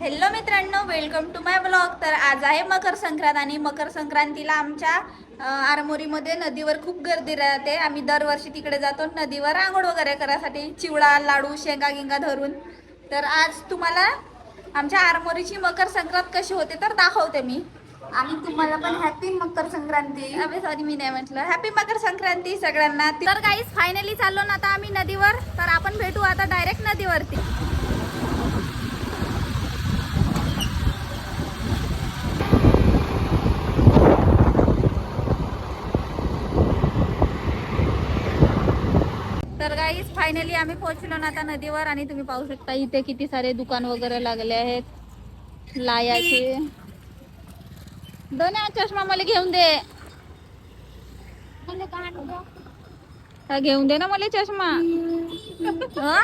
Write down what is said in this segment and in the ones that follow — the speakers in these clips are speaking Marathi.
हॅलो मित्रांनो वेलकम टू माय ब्लॉग तर आज आहे मकर संक्रांत आणि मकर संक्रांतीला आमच्या आरमोरीमध्ये नदीवर खूप गर्दी राहते. आम्ही दरवर्षी तिकडे जातो नदीवर आंघोळ वगैरे करायसाठी. चिवडा लाडू शेंगा गिंगा धरून. तर आज तुम्हाला आमच्या आरमोरीची मकर संक्रांत कशी होते तर दाखवते मी. आणि तुम्हाला पण हॅपी मकर संक्रांती. अबे सॉरी मी नाही म्हटलं. हॅपी मकर संक्रांती सगळ्यांना. तर काहीच फायनली चाललो ना आता आम्ही नदीवर. तर आपण भेटू आता डायरेक्ट नदीवरती तर गाईज फायनली आम्ही पोहोचलो ना आता नदीवर आणि तुम्ही पाहू शकता इथे किती सारे दुकान वगैरे लागले आहेत. लायाचे. दोन्ही चष्मा मला घेऊन दे. हा, घेऊन दे ना मला चष्मा. हा?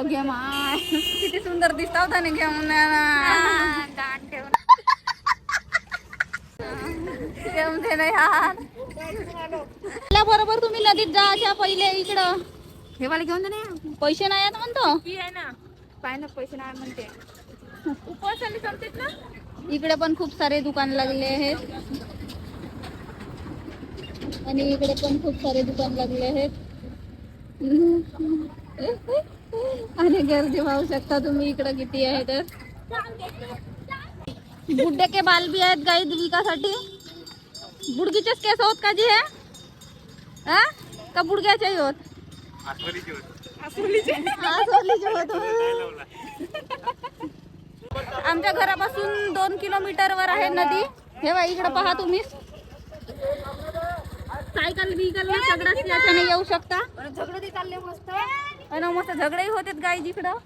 Okay, my. किती सुंदर दिसता होता ना घेऊन गाण ठेवून घेऊन दे ना यार. बरोबर तुम्ही नदीत जायच्या पहिले इकडं. हे मला घेऊन दे ना. पैसे नाही आहेत म्हणतो. फी आहे ना. पाय ना पैसे नाही म्हणते. उपवासाला चालतेत ना? इकडे पण खूप सारे दुकान लागले आहेत. आणि इकडे पण खूप सारे दुकान लागले आहेत. आणि गर्दी पाहू शकता तुम्ही इकडे किती आहे तर. बुड्ढे के बाल भी आहेत गाई विकासाठी बुडगीचेच केस होत का जी हे? हा? का बुडग्याचे होत? आमच्या घरापासून दोन किलोमीटर वर आहे नदी. हे बा इकडे पहा तुम्ही. सायकल बिकल सगळं याच्याने येऊ शकता? झगडे चालले मस्त. आणि मस्त झगडेही होतात गाई जिकडं.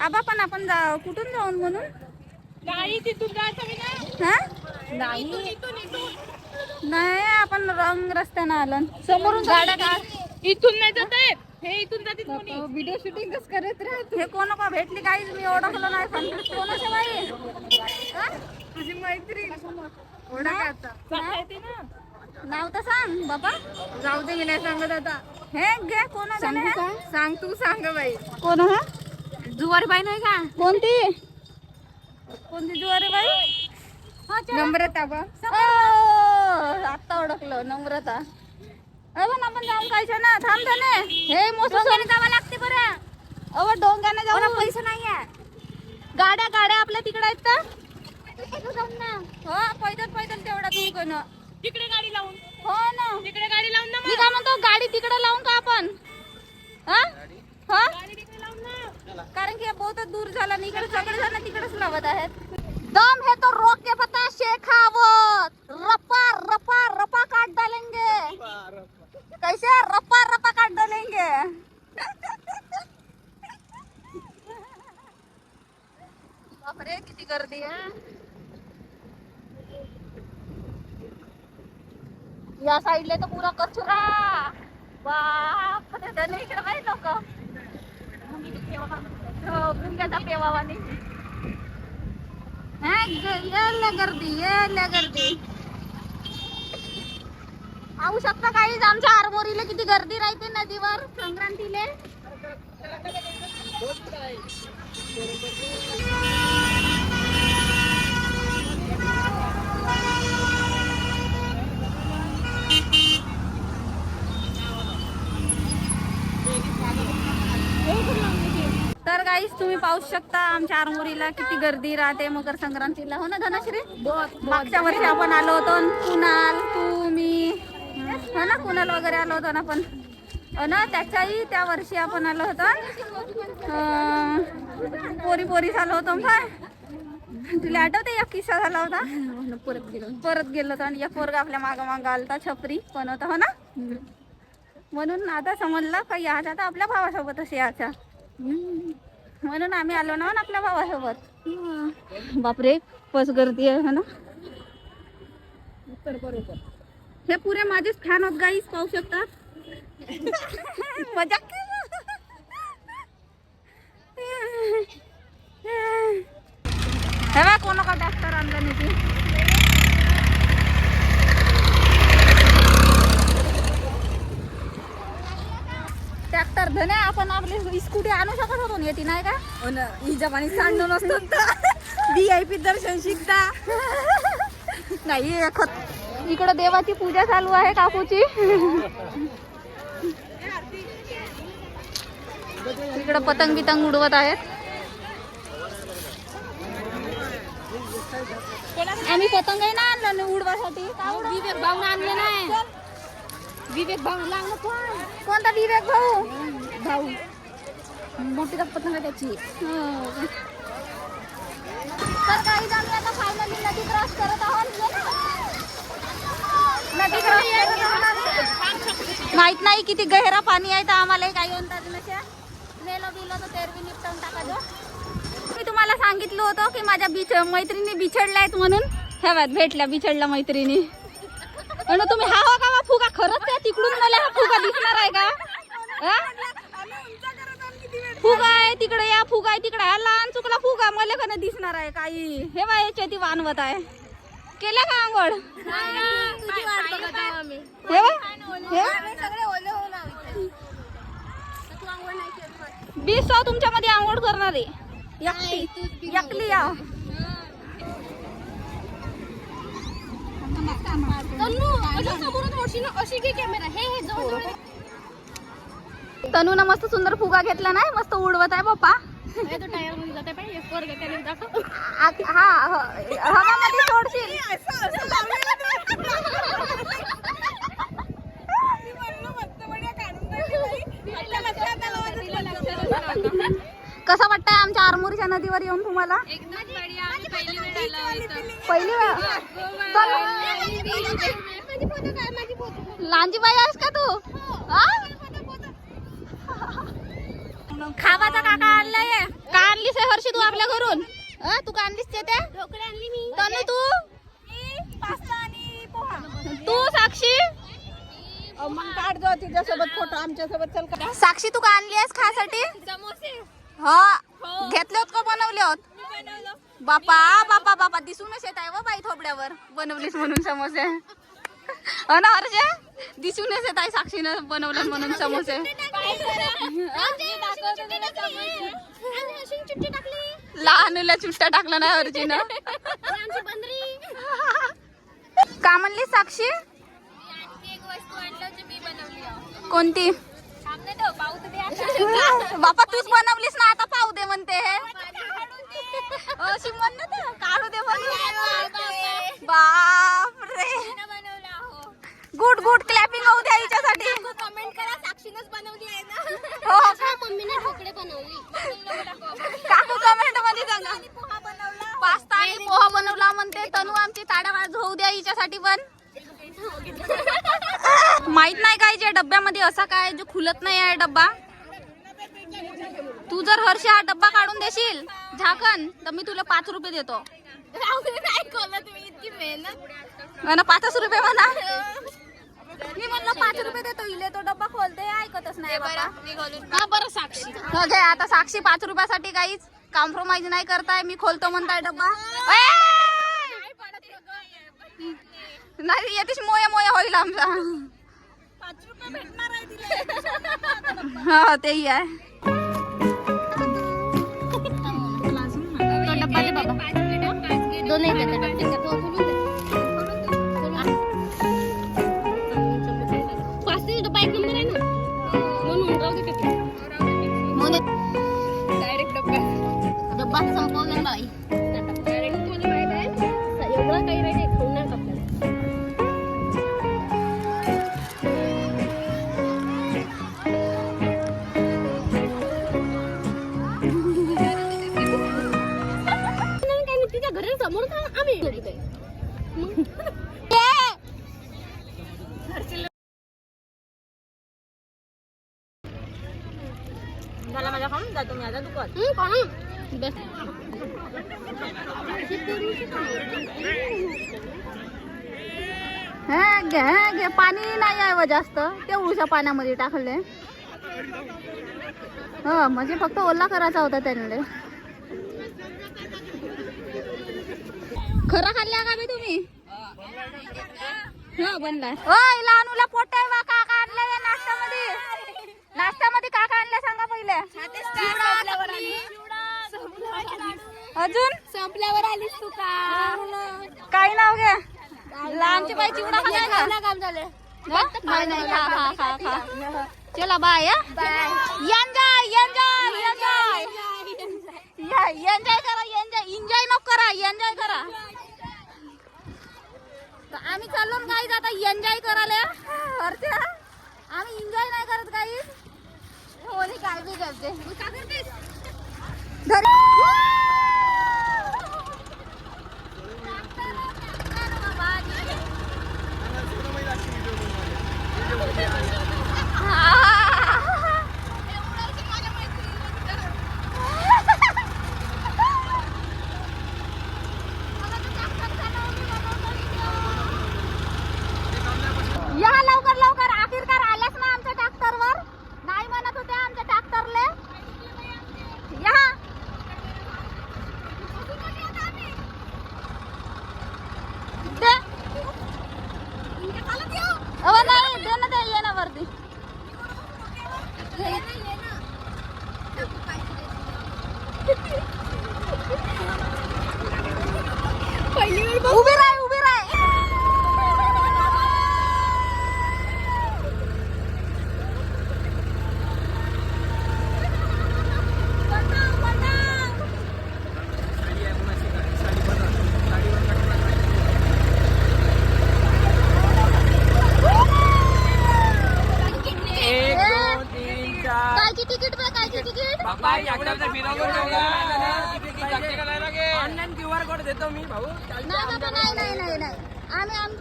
आबा पण आपण जा कुठून जाऊन म्हणून? गाडी तिथून जायचं हा? नाही. नाही आपण रंग रस्त्यानं आलं. समोरून गाड्या का? इथून नाही जात हे इथून जाते व्हिडिओ शूटिंग कस करत राहत हे कोण का भेटली काही मी ओळखलं नाही. पण कोणाच्या बाई? तुझी मैत्री नाही? येते ना. नाव तर सांग बाबा. जाऊ दे मी नाही सांगत आता. हे घे कोण हे? सांग तू सांग बाई. कोण हा जुवारी बाई नाही का? कोणती? कोणती ज्वारी बाई हा. नम्रता बा. आता ओळखलं नम्रता. अरे पण आपण जाऊन खायचं ना. थांब जाणे हे मोठं जावं लागते बरं. अव डोंग्याने जाऊ. पैसे नाही आहे गाड्या गाड्या आपल्या तिकडे आहेत का? हो पैदल पैदल तेवढा दूर कोण तिकडे गाडी लावून. हो ना. तिकडे गाडी लावून ना मी काय म्हणतो गाडी तिकडे लावून का आपण? हा? हा? गाडी तिकडे लावून ना. कारण की बहुत दूर झाला इकडे सगळे जण तिकडेच लावत आहेत. दम है तो रोक के बता शेखावत रपा रपा रपा काट डालेंगे कैसे रपा रपा काट डालेंगे बापरे किती गर्दी आहे या साईडला तर पुरा कचरा बाप रे, त्याने इकडे काही लोक गुंग्याचा पेवावाने यायला गर्दी यायला गर्दी पाहू शकता काही आमच्या आरमोरीला किती गर्दी राहते नदीवर संक्रांतीले. तर गाईस तुम्ही पाहू शकता आमच्या आरमोरीला किती गर्दी राहते मकर संक्रांतीला. हो ना धनश्री? मागच्या वर्षी आपण आलो होतो कुणाल तू मी हो ना कुणाल वगैरे आलो होतो ना आपण. ना त्याच्याही त्या वर्षी आपण आलो होतो. पोरी पोरी झालो होतो काय तुला आठवते एक किस्सा झाला होता? परत गेलो परत गेलो होतो आणि एक पोरगा आपल्या मागा मागा आलता छपरी पण होता हो ना? म्हणून आता समजलं काही याच्या आता आपल्या भावासोबतच याच्या म्हणून आम्ही आलो ना आपल्या भावासोबत. बापरे बस गर्दी आहे हो ना? हे पुरे माझेच फॅन होत गाईस पाहू शकतात मजाक हे कोण का डॉक्टर आणला नाही धने आपण आपली स्कूटी आणू शकत होतो ना, येते नाही का? हो ना हिच्या पाणी सांडून असतो व्ही आय पी दर्शन शिकता. नाही खत. इकडं देवाची पूजा चालू आहे काकूची. इकडं पतंग बितंग उडवत आहेत. आम्ही पतंगही ना आणलं उडवासाठी. आणले नाही. विवेक भाऊ लागलं पण कोणता विवेक भाऊ? भाऊ. मोठी पतंग आहे त्याची. तर काही आम्ही आता फायनली नदी क्रॉस करत आहोत नदी क्रॉस करत आहोत. माहीत नाही किती गहिरा पाणी आहे तर आम्हाला काही अंदाज नसे नेलं बिलं तर तेरवी निपटवून टाकायचं मी तुम्हाला सांगितलं होतं की माझ्या बिछ मैत्रिणी बिछडल्या आहेत म्हणून. ह्या भेटल्या बिछडल्या मैत्रिणी. म्हणून तुम्ही हा हो फुगा खरंच त्या तिकडून मला हा फुगा दिसणार आहे का? फुगा आहे तिकडे या फुगा आहे तिकडे. या लहान चुकला फुगा मला का नाही दिसणार आहे काही. हे बा याच्या ती वानवत आहे. केल्या का आंघोळ? हे बीस सौ तुमच्या मध्ये आंघोळ करणार. आहे एकटी या. तनू ना मस्त सुंदर फुगा घेतला नाही मस्त उडवत आहे बाप्पा हा ह- हवामध्ये सोडशील कसं वाटतंय आमच्या आरमोरीच्या नदीवर येऊन तुम्हाला पहिली वेळ लांजी बाई आहेस का तू? हा? खावाचा काका आणलाय. का आणलीस हे हर्षी तू आपल्या घरून? अ, तू का आणलीस ते ते तनु तू? तू साक्षी? मग काढ जो तिच्यासोबत फोटो आमच्यासोबत चल का? साक्षी तू का आणली आहेस खासाठी? हा. घेतले होत का बनवले होत? बापा बापा बापा दिसूनच येत आहे व बाई थोबड्यावर. बनवलीस म्हणून समोसे. हो हो ना हर्षे? दिसूनच येत आहे साक्षीनं बनवलं म्हणून समोसे. लहानला चुट्टा टाकला ना अर्जीनं का म्हणली साक्षी? कोणती? बापा तूच बनवलीस ना आता पाहू दे म्हणते काढू दे म्हणून. बाप रे गुड गुड क्लॅपिंग होऊ द्या हिच्यासाठी. कमेंट करा साक्षीनच बनवली आहे ना. हो. मम्मीने ढोकळे बनवली. काकू कमेंटमध्ये सांगा. पास्ता आणि पोहा बनवला म्हणते तनू आमची ताड्या होऊ द्या हिच्यासाठी पण. माहीत नाही काय जे डब्यामध्ये असा काय जो खुलत नाही आहे डब्बा? तू जर हर्षी हा डब्बा काढून देशील झाकण तर मी तुला पाच रुपये देतो. नाही कोला तुम्ही इतकी मेहनत. म्हणा पाचच रुपये म्हणा. मी म्हणलं पाच रुपये देतो इले तो डब्बा खोलते ऐकतच नाही बाबा. हा बरं साक्षी. हो घे आता साक्षी पाच रुपयासाठी काहीच कॉम्प्रोमाइज नाही करताय मी खोलतो म्हणताय डब्बा. ए! नाही येतेच मोया मोया होईल आमचा. हा तेही आहे. तो डब्बा दे बाबा. दोन डब्बा संपवला बाई घ्या घ्या पाणी नाही आहे व जास्त. तेवढूच्या पाण्यामध्ये टाकले. हो म्हणजे फक्त ओला करायचा होता त्यांना खरं खाल्ल्या का बी तुम्ही? हा बनलाय ओय लहानूला पोट आहे बा का काढलंय नाश्त्यामध्ये. नाश्त्यामध्ये का का आणलं सांगा पहिले. अजून? संपल्यावर आलीस तू का? काय नाव घ्या? लांबची बाई चिवडा काम झालं चला bye enjoy enjoy enjoy enjoy करा एन्जॉय एन्जॉय नको करा एन्जॉय करा. आम्ही चाललो गाईज आता एन्जॉय करायला. आम्ही एन्जॉय नाही करत गाईज होली काय बी करते Yeah.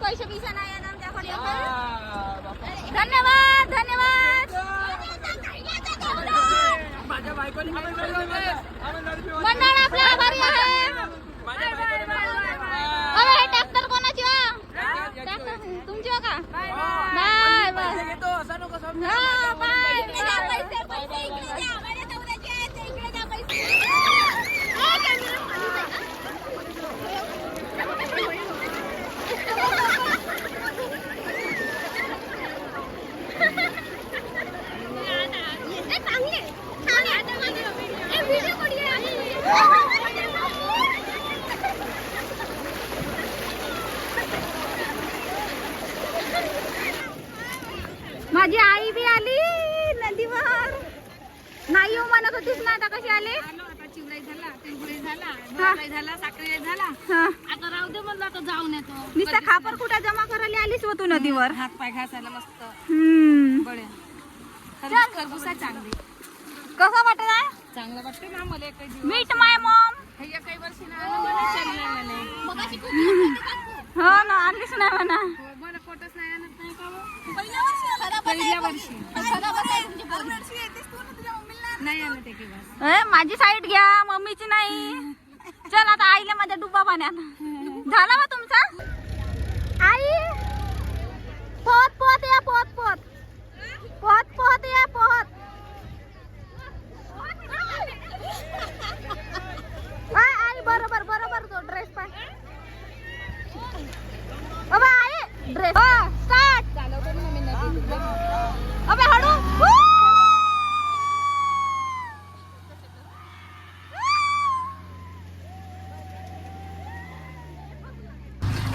पैसे बिसे नाही येणार बापा. धन्यवाद धन्यवाद. मंडळ आपल्या आभारी आहे. हे ट्रॅक्टर कोणाची वा हा, ट्रॅक्टर. तुमची हो का? Bye bye. हा बाय माझी आई बी आली नदीवर नाही येऊ म्हणत होतीस ना आता कशी आली हा. हा. आता राहू दे म्हणलं आता जाऊन येतो. नुसता खापर कुठं जमा करायला आलीस व तू नदीवर? हात पाय घासायला मस्त. हम्म. बळे. खरबूज खरबूजा चांगली. कसं वाटत आहे? चांगलं वाटतं ना मला मीट माय मॉम. हे वर्षी ना मला म्हणे हो ना आणलीच नाही म्हणा. होय, मला फोटोच नाही आणत नाही का हो? पहिल्या वर्षी नाही आणत एके ए, माझी साईड घ्या मम्मीची नाही. चल आता आईला माझ्या डुबा पाण्यात झाला बा तुमचा? आई! पोत पोत या पोत पोत. पोत पोत या पोत. आय, आई बरोबर बरोबर तो ड्रेस पाय. अबे आई ड्रेस हो स्टार्ट चालवतो मी नदीत अबे हळू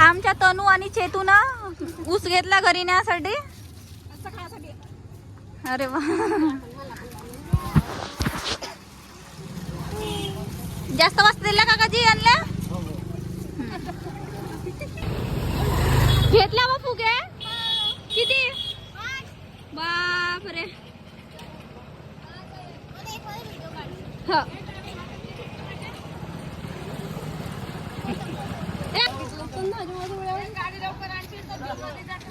आमच्या तनू आणि चेतून ऊस घेतला घरी नेण्यासाठी अरे वा. जास्त वाजता दिल्या का काजी आणल्या घेतल्या बा फुगे. किती? बापरे. हो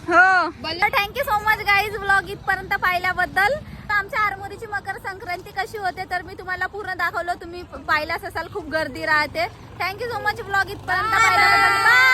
हो thank you so much guys blog इथपर्यंत पाहिल्याबद्दल. आमच्या आरमोरीची मकर संक्रांती कशी होते तर मी तुम्हाला पूर्ण दाखवलं. तुम्ही पाहिल्यास असाल खूप गर्दी राहते. थँक्यू सो मच ब्लॉग इथपर्यंत पाहिल्याबद्दल.